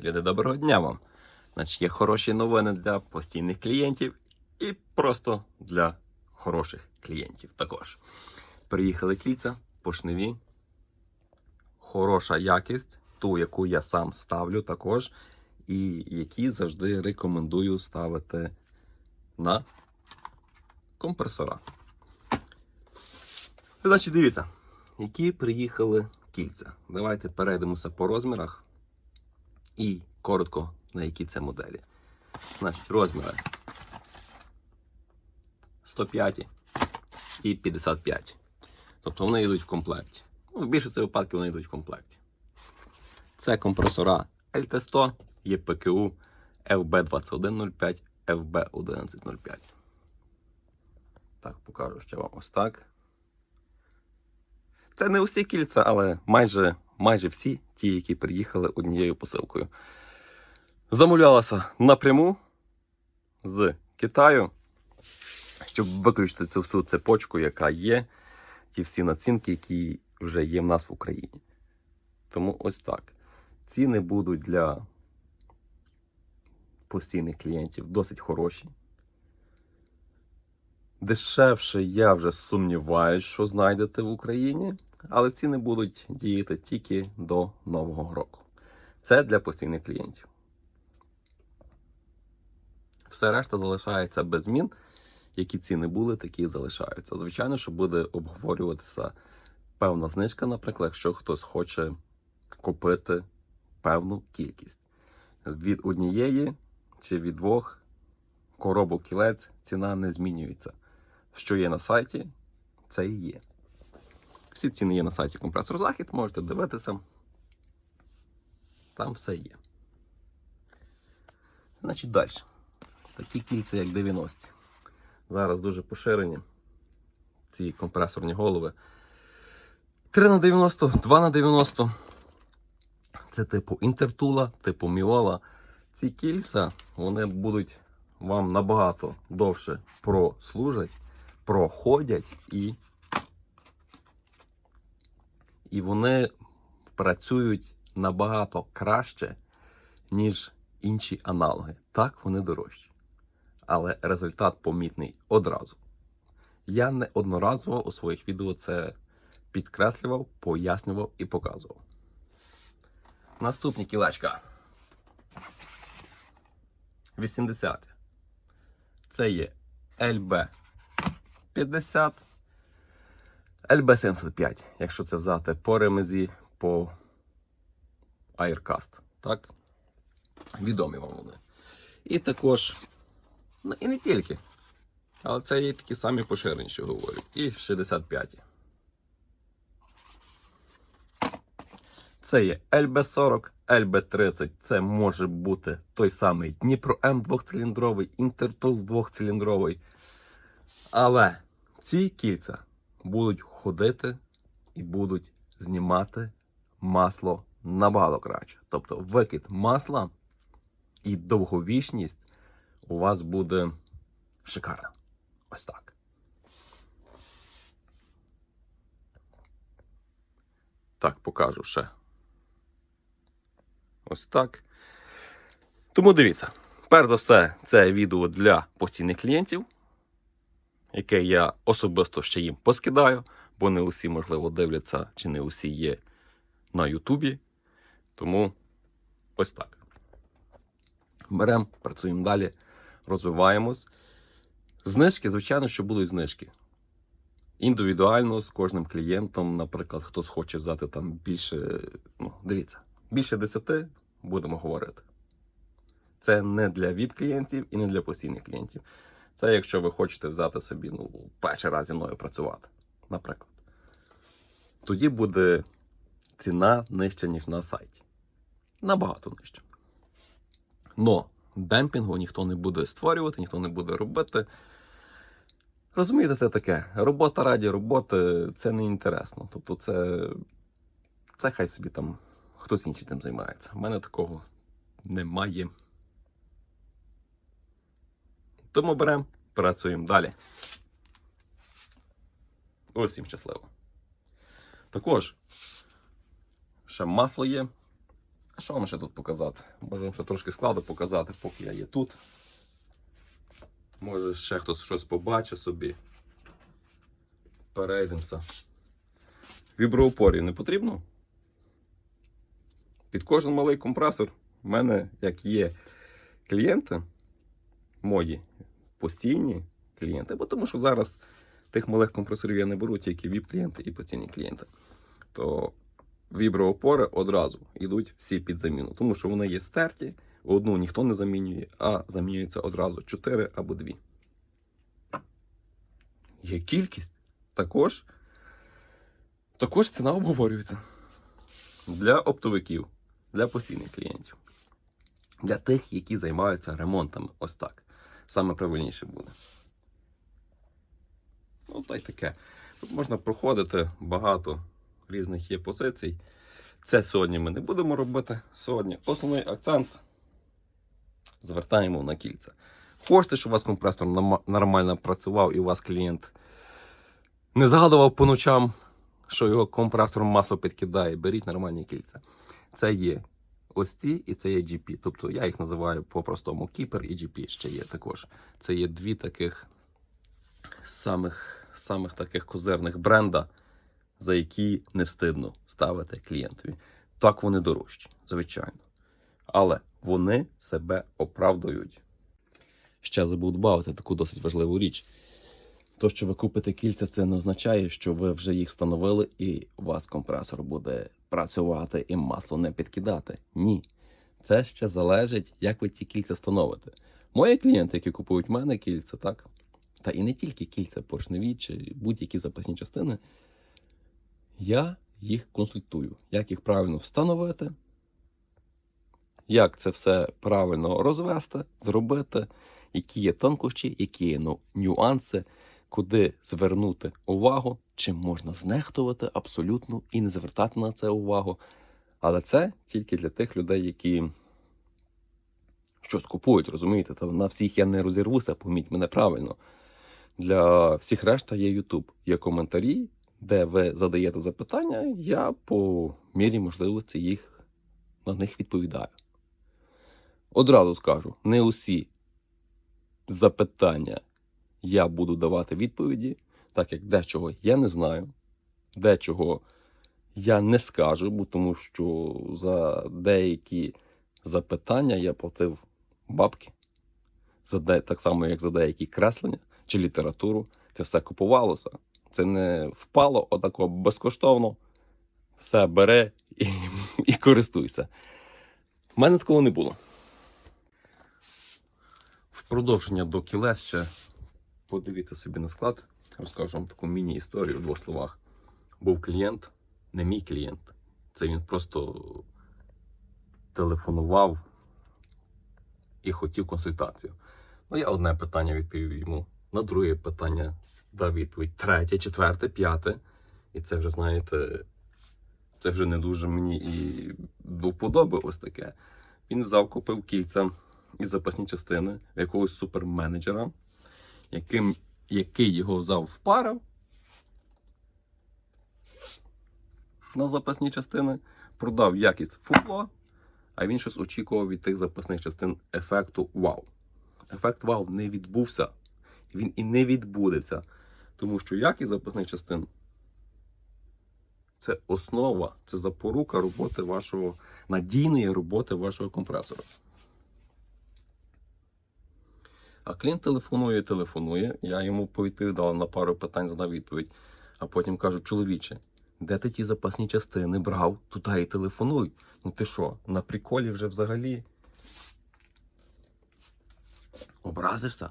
Люди, доброго дня вам. Значить, є хороші новини для постійних клієнтів і просто для хороших клієнтів також. Приїхали кільця, поршневі, хороша якість, ту, яку я сам ставлю також, і які завжди рекомендую ставити на компресора. Значить, дивіться, які приїхали кільця. Давайте перейдемося по розмірах і коротко на які це моделі. Значить, розміри 105 і 55. Тобто вони йдуть в комплекті. Ну, в більшості випадків вони йдуть в комплекті. Це компресора LT100, є ПКУ FB2105, FB1105. Так, покажу ще вам ось так. Це не усі кільця, але майже, майже всі ті, які приїхали однією посилкою. Замовлялася напряму з Китаю, щоб виключити цю всю цепочку, яка є, ті всі націнки, які вже є в нас в Україні. Тому ось так. Ціни будуть для постійних клієнтів досить хороші. Дешевше я вже сумніваюся, що знайдете в Україні, але ціни будуть діяти тільки до Нового року. Це для постійних клієнтів. Все решта залишається без змін. Які ціни були, такі і залишаються. Звичайно, що буде обговорюватися певна знижка, наприклад, якщо хтось хоче купити певну кількість. Від однієї чи від двох коробок кілець ціна не змінюється. Що є на сайті, це і є. Всі ціни є на сайті Компресор Захід, можете дивитися. Там все є. Значить, далі. Такі кільця, як 90. Зараз дуже поширені ці компресорні голови. 3 на 90, 2 на 90. Це типу інтертула, типу міола. Ці кільця вони будуть вам набагато довше прослужать, проходять і, і вони працюють набагато краще, ніж інші аналоги. Так, вони дорожчі. Але результат помітний одразу. Я не одноразово у своїх відео це підкреслював, пояснював і показував. Наступні кілечка. 80. Це є LB 50, LB 75, якщо це взяти по ремезі по Aircast. Так? Відомі вам вони. І також, ну і не тільки. Але це є такі самі поширені, що говорю. І 65. Це є LB40, LB30. Це може бути той самий Дніпро М двохциліндровий, Інтертул двохциліндровий. Але ці кільця будуть ходити і будуть знімати масло набагато краще. Тобто викид масла і довговічність у вас буде шикарна. Ось так. Так, покажу ще. Ось так. Тому дивіться, перш за все, це відео для постійних клієнтів, яке я особисто ще їм поскидаю, бо не усі, можливо, дивляться, чи не усі є на Ютубі. Тому ось так. Беремо, працюємо далі, розвиваємось. Знижки, звичайно, що будуть знижки. Індивідуально з кожним клієнтом, наприклад, хтось хоче взяти там більше, ну, дивіться, більше 10 будемо говорити. Це не для VIP-клієнтів і не для постійних клієнтів. Це якщо ви хочете взяти собі ну, перший раз зі мною працювати, наприклад. Тоді буде ціна нижча, ніж на сайті. Набагато нижча. Но демпінгу ніхто не буде створювати, ніхто не буде робити. Розумієте, це таке. Робота раді роботи це не інтересно. Тобто, це, це хай собі там хтось інший тим займається. У мене такого немає. Тому беремо, працюємо далі. Усім щасливо. Також ще масло є. А що вам ще тут показати? Можу вам ще трошки складу показати, поки я є тут. Може ще хтось щось побачить собі. Перейдемося. Віброупорів не потрібно. Під кожен малий компресор в мене, як є клієнти, мої постійні клієнти, бо тому що зараз тих малих компресорів я не беру, тільки VIP-клієнти і постійні клієнти. То віброопори одразу йдуть всі під заміну, тому що вони є стерті, одну ніхто не замінює, а замінюється одразу 4 або 2. Є кількість. Також, також ціна обговорюється для оптовиків, для постійних клієнтів, для тих, які займаються ремонтами. Ось так. Саме правильніше буде. Ну, та й таке. Тут можна проходити багато різних є позицій. Це сьогодні ми не будемо робити. Сьогодні основний акцент звертаємо на кільця. Хочете, щоб у вас компресор нормально працював і у вас клієнт не згадував по ночам, що його компресором масло підкидає, беріть нормальні кільця. Це є ось ці і це є GP. Тобто я їх називаю по-простому Keeper і GP ще є також. Це є дві таких самих, самих таких козирних бренда, за які не встидно ставити клієнтові. Так вони дорожчі, звичайно. Але вони себе оправдують. Ще забув додати таку досить важливу річ. То, що ви купите кільця, це не означає, що ви вже їх встановили і у вас компресор буде працювати і масло не підкидати. Ні. Це ще залежить, як ви ті кільця встановите. Мої клієнти, які купують в мене кільця, так? Та і не тільки кільця поршневі чи будь-які запасні частини, я їх консультую, як їх правильно встановити, як це все правильно розвести, зробити, які є тонкощі, які є ну, нюанси, куди звернути увагу, чим можна знехтувати абсолютно і не звертати на це увагу. Але це тільки для тих людей, які щось купують, розумієте? Та на всіх я не розірвуся, поміть мене правильно. Для всіх решта є YouTube, є коментарі, де ви задаєте запитання, я по мірі можливості їх на них відповідаю. Одразу скажу, не усі запитання я буду давати відповіді, так як дечого я не знаю, дечого я не скажу, бо тому що за деякі запитання я платив бабки. За де, так само, як за деякі креслення чи літературу. Це все купувалося. Це не впало отако безкоштовно. Все бере і, і користуйся. У мене такого не було. В продовження до кілес ще подивіться собі на склад. Розкажу вам таку міні-історію в двох словах. Був клієнт, не мій клієнт. Це він просто телефонував і хотів консультацію. Ну, я одне питання відповів йому, на друге питання дав відповідь, третє, четверте, п'яте. І це вже, знаєте, це вже не дуже мені і до ось таке. Він взяв, купив кільця і запасні частини якогось суперменеджера, яким, який його взяв в пару на запасні частини, продав якість футло, а він щось очікував від тих запасних частин ефекту вау. Ефект вау не відбувся. Він і не відбудеться. Тому що якість запасних частин це основа, це запорука роботи вашого надійної роботи вашого компресора. А клієнт телефонує, телефонує. Я йому повідповідав на пару питань, задав відповідь. А потім кажу, чоловіче, де ти ті запасні частини брав, туди і телефонуй. Ну ти що, на приколі вже взагалі? Образився?